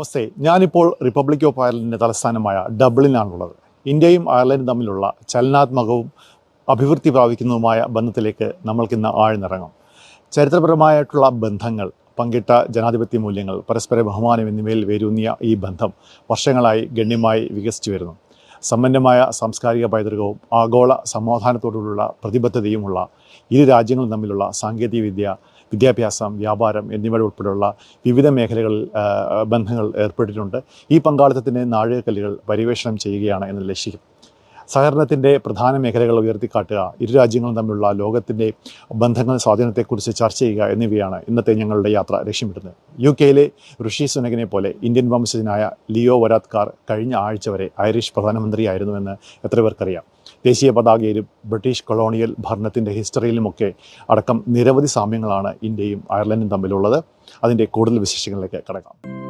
നമസ്തേ ഞാനിപ്പോൾ republic of അയർലൻഡിന്റെ തലസ്ഥാനമായ ഡബ്ലിനാണുള്ളത് ഇന്ത്യയും അയർലൻഡും തമ്മിലുള്ള ചലനാത്മകവും അഭിവൃദ്ധി പ്രാപിക്കുന്നതുമായ ബന്ധത്തിലേക്ക് നമ്മൾക്കിന്ന് ആഴ്ന്നിറങ്ങും. ചരിത്രപരമായിട്ടുള്ള ബന്ധങ്ങൾ പങ്കിട്ട ജനാധിപത്യ മൂല്യങ്ങൾ പരസ്പര ബഹുമാനം എന്നിവയിൽ വേരൂന്നിയ ഈ ബന്ധം വർഷങ്ങളായി ഗണ്യമായി വികസിച്ചു വരുന്നു. സമ്പന്നമായ സാംസ്കാരിക പൈതൃകവും ആഗോള സമാധാനത്തോടുള്ള പ്രതിബദ്ധതയുമുള്ള ഇരു രാജ്യങ്ങളും തമ്മിലുള്ള സാങ്കേതികവിദ്യ വിദ്യാഭ്യാസം വ്യാപാരം എന്നിവ ഉൾപ്പെടെയുള്ള വിവിധ മേഖലകളിൽ ബന്ധങ്ങൾ ഏർപ്പെട്ടിട്ടുണ്ട്. ഈ പങ്കാളിത്തത്തിന്റെ നാഴികക്കല്ലുകൾ പര്യവേഷണം ചെയ്യുകയാണ് എന്ന ലക്ഷ്യം. സഹകരണത്തിന്റെ പ്രധാന മേഖലകൾ ഉയർത്തിക്കാട്ടുക ഇരു രാജ്യങ്ങളും തമ്മിലുള്ള ലോകത്തിന്റെ ബന്ധങ്ങൾ സ്വാധീനത്തെക്കുറിച്ച് ചർച്ച ചെയ്യുക എന്നിവയാണ് ഇന്നത്തെ ഞങ്ങളുടെ യാത്ര ലക്ഷ്യമിടുന്നത്. യു കെയിലെ ഋഷി സുനകിനെ പോലെ ഇന്ത്യൻ വംശജനായ ലിയോ വരാത്കാർ കഴിഞ്ഞ ആഴ്ച വരെ ഐറിഷ് പ്രധാനമന്ത്രിയായിരുന്നുവെന്ന് എത്ര പേർക്കറിയാം ദേശീയ പതാകയിലും ബ്രിട്ടീഷ് കൊളോണിയൽ ഭരണത്തിന്റെ ഹിസ്റ്ററിയിലുമൊക്കെ അടക്കം നിരവധി സാമ്യങ്ങളാണ് ഇന്ത്യയും അയർലൻഡും തമ്മിലുള്ളത്. അതിന്റെ കൂടുതൽ വിശേഷങ്ങളിലേക്ക് കടക്കാം.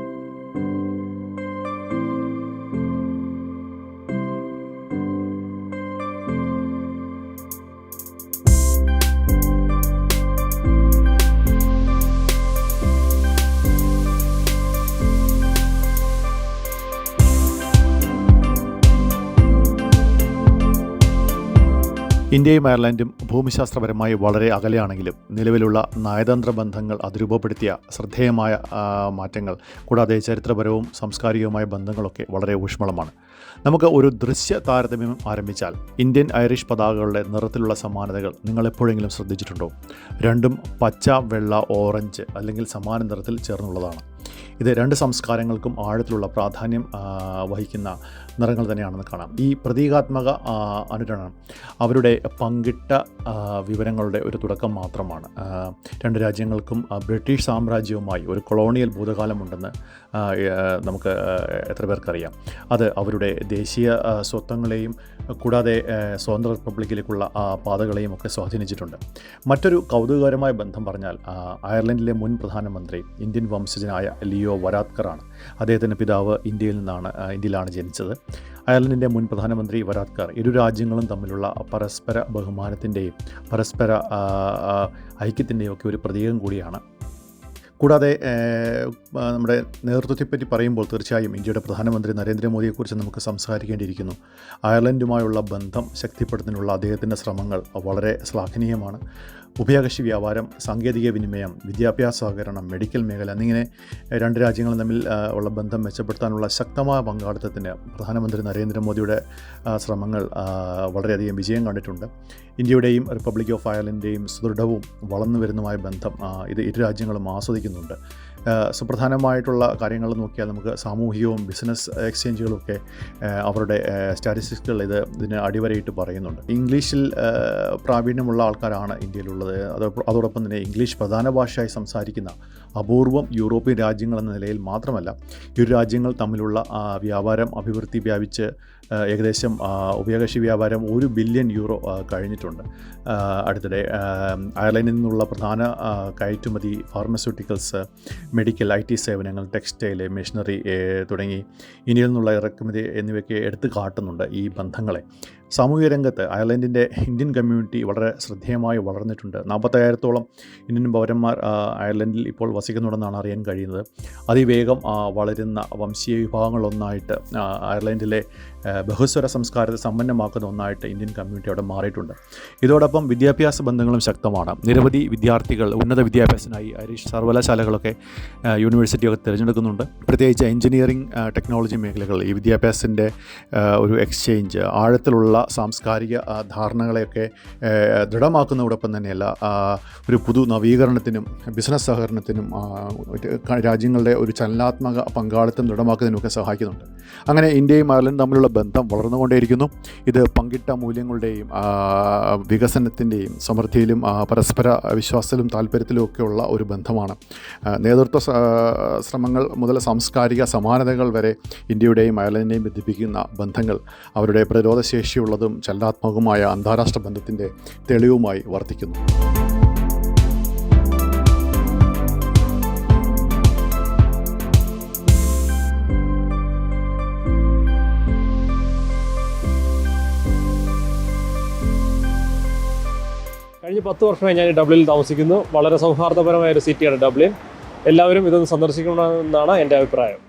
ഇന്ത്യയും അയർലൻഡും ഭൂമിശാസ്ത്രപരമായി വളരെ അകലെയാണെങ്കിലും നിലവിലുള്ള നയതന്ത്ര ബന്ധങ്ങൾ അതിരൂപപ്പെടുത്തിയ ശ്രദ്ധേയമായ മാറ്റങ്ങൾ കൂടാതെ ചരിത്രപരവും സാംസ്കാരികവുമായ ബന്ധങ്ങളൊക്കെ വളരെ ഊഷ്മളമാണ്. നമുക്ക് ഒരു ദൃശ്യ താരതമ്യം ആരംഭിച്ചാൽ ഇന്ത്യൻ ഐറിഷ് പതാകകളുടെ നിറത്തിലുള്ള സമാനതകൾ നിങ്ങൾ എപ്പോഴെങ്കിലും ശ്രദ്ധിച്ചിട്ടുണ്ടോ? രണ്ടും പച്ച വെള്ള ഓറഞ്ച് അല്ലെങ്കിൽ സമാന നിറത്തിൽ ചേർന്നുള്ളതാണ്. ഇത് രണ്ട് സംസ്കാരങ്ങൾക്കും ആഴത്തിലുള്ള പ്രാധാന്യം വഹിക്കുന്ന നിറങ്ങൾ തന്നെയാണെന്ന് കാണാം. ഈ പ്രതീകാത്മക അനുരണം അവരുടെ പങ്കിട്ട വിവരങ്ങളുടെ ഒരു തുടക്കം മാത്രമാണ്. രണ്ട് രാജ്യങ്ങൾക്കും ബ്രിട്ടീഷ് സാമ്രാജ്യവുമായി ഒരു കൊളോണിയൽ ഭൂതകാലമുണ്ടെന്ന് നമുക്ക് എത്ര പേർക്കറിയാം. അത് അവരുടെ ദേശീയ സ്വത്വങ്ങളെയും കൂടാതെ സ്വതന്ത്ര റിപ്പബ്ലിക്കിലേക്കുള്ള പാതകളെയും ഒക്കെ സ്വാധീനിച്ചിട്ടുണ്ട്. മറ്റൊരു കൗതുകകരമായ ബന്ധം പറഞ്ഞാൽ അയർലൻഡിലെ മുൻ പ്രധാനമന്ത്രി ഇന്ത്യൻ വംശജനായ ലിയോ വരാത്കറാണ്. അദ്ദേഹത്തിന്റെ പിതാവ് ഇന്ത്യയിൽ നിന്നാണ് ഇന്ത്യയിലാണ് ജനിച്ചത്. അയർലൻഡിന്റെ മുൻ പ്രധാനമന്ത്രി വരാത്കർ ഇരു രാജ്യങ്ങളും തമ്മിലുള്ള പരസ്പര ബഹുമാനത്തിന്റെയും പരസ്പര ഐക്യത്തിന്റെയും ഒക്കെ ഒരു പ്രതീകം കൂടിയാണ്. കൂടാതെ നമ്മുടെ നേതൃത്വത്തെപ്പറ്റി പറയുമ്പോൾ തീർച്ചയായും ഇന്ത്യയുടെ പ്രധാനമന്ത്രി നരേന്ദ്രമോദിയെക്കുറിച്ച് നമുക്ക് സംസാരിക്കേണ്ടിയിരിക്കുന്നു. അയർലൻഡുമായുള്ള ബന്ധം ശക്തിപ്പെടുത്തുന്നതിനുള്ള അദ്ദേഹത്തിന്റെ ശ്രമങ്ങൾ വളരെ ശ്ലാഘനീയമാണ്. ഉഭയകക്ഷി വ്യാപാരം സാങ്കേതിക വിനിമയം വിദ്യാഭ്യാസ സഹകരണം മെഡിക്കൽ മേഖല എന്നിങ്ങനെ രണ്ട് രാജ്യങ്ങൾ തമ്മിൽ ഉള്ള ബന്ധം മെച്ചപ്പെടുത്താനുള്ള ശക്തമായ പങ്കാളിത്തത്തിന് പ്രധാനമന്ത്രി നരേന്ദ്രമോദിയുടെ ശ്രമങ്ങൾ വളരെയധികം വിജയം കണ്ടിട്ടുണ്ട്. ഇന്ത്യയുടെയും റിപ്പബ്ലിക് ഓഫ് അയർലൻഡിന്റെയും സുദൃഢവും വളർന്നു വരുന്നതുമായ ബന്ധം ഇത് ഇരു രാജ്യങ്ങളും ആസ്വദിക്കുന്നുണ്ട്. സുപ്രധാനമായിട്ടുള്ള കാര്യങ്ങൾ നോക്കിയാൽ നമുക്ക് സാമൂഹികവും ബിസിനസ് എക്സ്ചേഞ്ചുകളൊക്കെ അവരുടെ സ്റ്റാറ്റിസ്റ്റിക്സുകൾ ഇത് ഇതിന് അടിവരയിട്ട് പറയുന്നുണ്ട്. ഇംഗ്ലീഷിൽ പ്രാവീണ്യമുള്ള ആൾക്കാരാണ് ഇന്ത്യയിലുള്ളത്. അതോടൊപ്പം തന്നെ ഇംഗ്ലീഷ് പ്രധാന ഭാഷയായി സംസാരിക്കുന്ന അപൂർവം യൂറോപ്യൻ രാജ്യങ്ങൾ എന്ന നിലയിൽ മാത്രമല്ല ഇരു രാജ്യങ്ങൾ തമ്മിലുള്ള വ്യാപാരം അഭിവൃദ്ധി വ്യാപിച്ച് ഏകദേശം ഉഭയകക്ഷി വ്യാപാരം ഒരു ബില്യൺ യൂറോ കഴിഞ്ഞിട്ടുണ്ട്. അടുത്തിടെ അയർലൻഡിൽ നിന്നുള്ള പ്രധാന കയറ്റുമതി ഫാർമസ്യൂട്ടിക്കൽസ് മെഡിക്കൽ ഐ ടി സേവനങ്ങൾ ടെക്സ്റ്റൈൽ മെഷീനറി തുടങ്ങി ഇന്ത്യയിൽ നിന്നുള്ള ഇറക്കുമതി എന്നിവയൊക്കെ എടുത്തു കാട്ടുന്നുണ്ട് ഈ ബന്ധങ്ങളെ. സാമൂഹിക രംഗത്ത് അയർലൻഡിന്റെ ഇന്ത്യൻ കമ്മ്യൂണിറ്റി വളരെ ശ്രദ്ധേയമായി വളർന്നിട്ടുണ്ട്. നാൽപ്പത്തയ്യായിരത്തോളം ഇന്ത്യൻ പൗരന്മാർ അയർലൻഡിൽ ഇപ്പോൾ വസിക്കുന്നുണ്ടെന്നാണ് അറിയാൻ കഴിയുന്നത്. അതിവേഗം വളരുന്ന വംശീയ വിഭാഗങ്ങളൊന്നായിട്ട് അയർലൻഡിലെ ബഹുസ്വര സംസ്കാരത്തെ സമ്പന്നമാക്കുന്ന ഒന്നായിട്ട് ഇന്ത്യൻ കമ്മ്യൂണിറ്റി അവിടെ മാറിയിട്ടുണ്ട്. ഇതോടൊപ്പം വിദ്യാഭ്യാസ ബന്ധങ്ങളും ശക്തമാണ്. നിരവധി വിദ്യാർത്ഥികൾ ഉന്നത വിദ്യാഭ്യാസത്തിനായി ഐറിഷ് സർവകലാശാലകളൊക്കെ യൂണിവേഴ്സിറ്റിയൊക്കെ തിരഞ്ഞെടുക്കുന്നുണ്ട്. പ്രത്യേകിച്ച് എഞ്ചിനീയറിംഗ് ടെക്നോളജി മേഖലകൾ ഈ വിദ്യാഭ്യാസത്തിന്റെ ഒരു എക്സ്ചേഞ്ച് ആഴത്തിലുള്ള സാംസ്കാരിക ധാരണകളെയൊക്കെ ദൃഢമാക്കുന്നതോടൊപ്പം തന്നെയല്ല ഒരു പുതു നവീകരണത്തിനും ബിസിനസ് സഹകരണത്തിനും രാജ്യങ്ങളുടെ ഒരു ചലനാത്മക പങ്കാളിത്തം ദൃഢമാക്കുന്നതിനുമൊക്കെ സഹായിക്കുന്നുണ്ട്. അങ്ങനെ ഇന്ത്യയും അയർലൻഡ് തമ്മിലുള്ള ബന്ധം വളർന്നുകൊണ്ടേയിരിക്കുന്നു. ഇത് പങ്കിട്ട മൂല്യങ്ങളുടെയും വികസനത്തിന്റെയും സമൃദ്ധിയിലും പരസ്പര വിശ്വാസത്തിലും താല്പര്യത്തിലും ഒക്കെയുള്ള ഒരു ബന്ധമാണ്. നേതൃത്വ ശ്രമങ്ങൾ മുതൽ സാംസ്കാരിക സമാനതകൾ വരെ ഇന്ത്യയുടെയും അയർലൻഡിനെയും ബന്ധിപ്പിക്കുന്ന ബന്ധങ്ങൾ അവരുടെ പ്രതിരോധശേഷിയുള്ളതും ചലനാത്മകവുമായ അന്താരാഷ്ട്ര ബന്ധത്തിന്റെ തെളിവുമായി വർത്തിക്കുന്നു. കഴിഞ്ഞ് പത്ത് വർഷമായി ഞാൻ ഡബ്ലിനിൽ താമസിക്കുന്നു. വളരെ സൗഹാർദ്ദപരമായ ഒരു സിറ്റിയാണ് ഡബ്ലിൻ. എല്ലാവരും ഇതൊന്ന് സന്ദർശിക്കണമെന്നാണ് എന്റെ അഭിപ്രായം.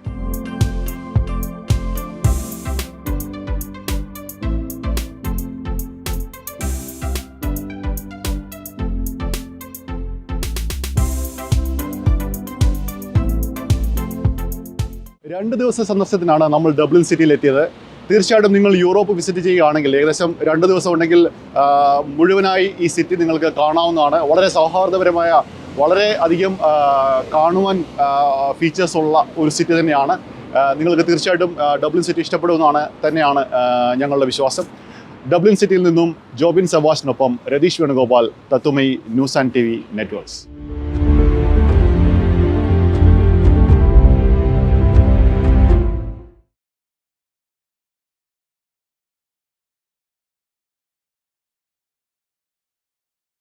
രണ്ട് ദിവസ സന്ദർശനത്തിനാണ് നമ്മൾ ഡബ്ലിൻ സിറ്റിയിൽ എത്തിയത് തീർച്ചയായിട്ടും നിങ്ങൾ യൂറോപ്പ് വിസിറ്റ് ചെയ്യുകയാണെങ്കിൽ ഏകദേശം രണ്ട് ദിവസം ഉണ്ടെങ്കിൽ മുഴുവനായി ഈ സിറ്റി നിങ്ങൾക്ക് കാണാവുന്നതാണ്. വളരെ സൗഹാർദ്ദപരമായ വളരെ അധികം കാണുവാൻ ഫീച്ചേഴ്സ് ഉള്ള ഒരു സിറ്റി തന്നെയാണ്. നിങ്ങൾക്ക് തീർച്ചയായിട്ടും ഡബ്ലിൻ സിറ്റി ഇഷ്ടപ്പെടുമെന്നാണ് തന്നെയാണ് ഞങ്ങളുടെ വിശ്വാസം. ഡബ്ലിൻ സിറ്റിയിൽ നിന്നും ജോബിൻ സബാഷിനൊപ്പം രതീഷ് വേണുഗോപാൽ തത്തുമൈ news and T V networks